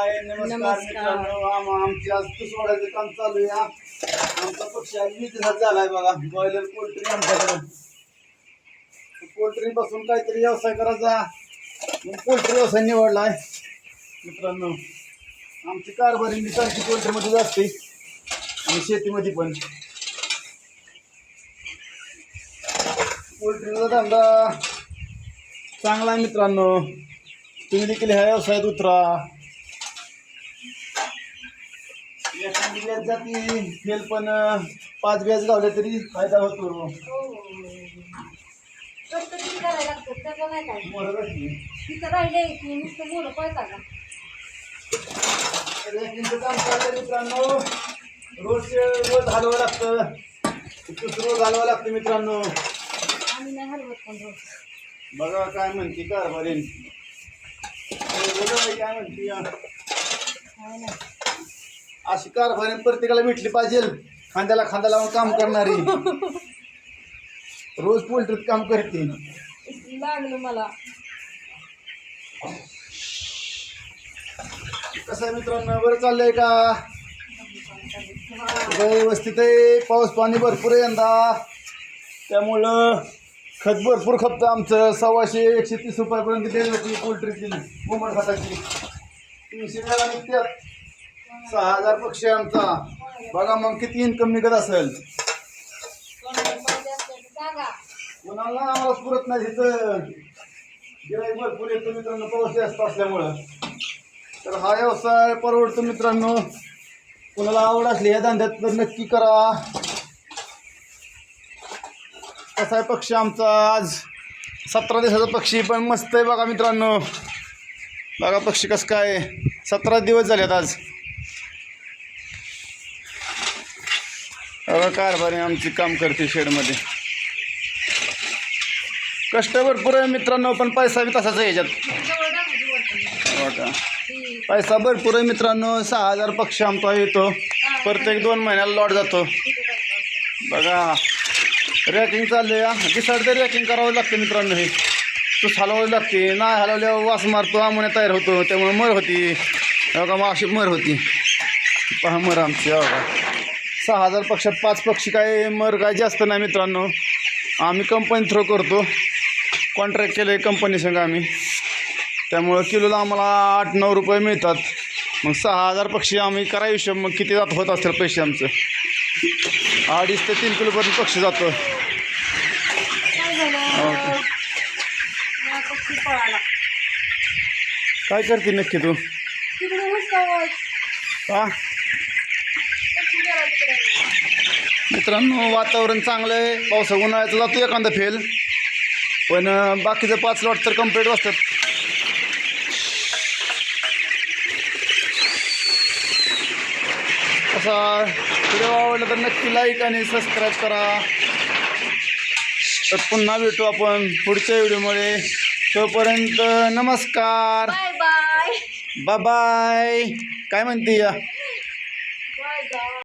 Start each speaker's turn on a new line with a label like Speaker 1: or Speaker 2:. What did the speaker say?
Speaker 1: हाय नमस्कार
Speaker 2: नमस्कार.
Speaker 1: मित्रांनो. आम आमची आज तू सोडायचं काम चालू आहे आमचा पक्षी आज वीस दिवसात झालाय बघा. बॉयलर पोल्ट्री आमच्याकडे. पोल्ट्री पासून काहीतरी व्यवसाय करायचा. पोल्ट्री व्यवसाय निवडलाय. मित्रांनो आमची कारभारी मी सारखी पोल्ट्रीमध्ये असते. आणि शेतीमध्ये पण. पोल्ट्रीचा धंदा चांगला आहे मित्रांनो. तुम्ही देखील ह्या व्यवसायात उतरा. एखादी व्याज जाती फेल पण पाच व्याज गावले तरी फायदा होतो.
Speaker 2: किती करायला लागतं त्याचं नाही काय
Speaker 1: बरोबर की?
Speaker 2: तिथं राहिले की नुसतं मुलं पळता का
Speaker 1: तर याकींचं काम चाललंय मित्रांनो. रोज रोज हलवावं लागतं. दुसरं रोज हलवावं लागतं मित्रांनो.
Speaker 2: आम्ही नाही हलवत पण रोज.
Speaker 1: बघा काय म्हणते कारभारी काय म्हणते.
Speaker 2: काय नाही.
Speaker 1: अशी कारभारी प्रत्येकाला भेटली पाहिजे. खांद्याला खांदा लावून काम करणारी. रोज पोल्ट्रीत काम करते.
Speaker 2: लागलं मला.
Speaker 1: कसं आहे मित्रांनो बरं चाललंय का? व्यवस्थित आहे. पाऊस पाणी भरपूर आहे यंदा. त्यामुळं खत भरपूर खपतं आमचं. सव्वाशे एकशे तीस रुपयापर्यंत गेली होती पोल्ट्रीची. कोंबड खताची. तीनशे निघत्यात. सहा हजार पक्षी आमचा. बघा मग किती इन्कम निघत असेल.
Speaker 2: कोणाला
Speaker 1: आम्हाला पुरत नाही तिथं गिराईक भरपूर येतो मित्रांनो पाऊस जास्त असल्यामुळं. तर हा व्यवसाय परवडतो मित्रांनो. कुणाला आवड असली या धंद्यात तर नक्की करा. कसा आहे पक्षी आमचा आज? सतरा दिवसाचा पक्षी पण मस्त आहे बघा मित्रांनो. बघा पक्षी कसं काय. सतरा दिवस झालेत आज. कारभारी आमची काम करते शेडमध्ये. कष्ट भरपूर आहे मित्रांनो पण पैसा बी तसाच आहे याच्यात. हो का? पैसा भरपूर आहे मित्रांनो सहा हजार पक्षी आमचा येतो. प्रत्येक दोन महिन्याला लॉट जातो. बघा रॅकिंग चालले या दिसाड तर रॅकिंग करावं लागते मित्रांनो हे. तू हलवावी लागते. नाही हलवल्यावर वास मारतो आम्हाला तयार होतो त्यामुळे मर होती. हो बघा मग अशी मर होती. पहा मर आमची हो सहा हजार पक्षात पाच पक्षी काय मर काय जास्त नाही मित्रांनो. आम्ही कंपनी थ्रो करतो. कॉन्ट्रॅक्ट केलं आहे कंपनी संग आम्ही. त्यामुळं किलोला आम्हाला आठ नऊ रुपये मिळतात. मग सहा हजार पक्षी आम्ही करा हिशोब मग किती जात होत असेल पैसे आमचं? अडीच ते तीन किलोपर्यंत पक्षी जातो.
Speaker 2: काय
Speaker 1: करते नक्की तू? का? मित्रांनो वातावरण चांगलं आहे. पावसा उन्हाळ्याचं जातो एखादा फेल. पण बाकीचं पाच लॉट तर कंप्लीट असतात असा व्हिडिओ आवडला तर नक्की लाईक आणि सबस्क्राईब करा. तर पुन्हा भेटू आपण पुढच्या व्हिडिओमुळे तोपर्यंत नमस्कार. बाय बाय काय म्हणते या?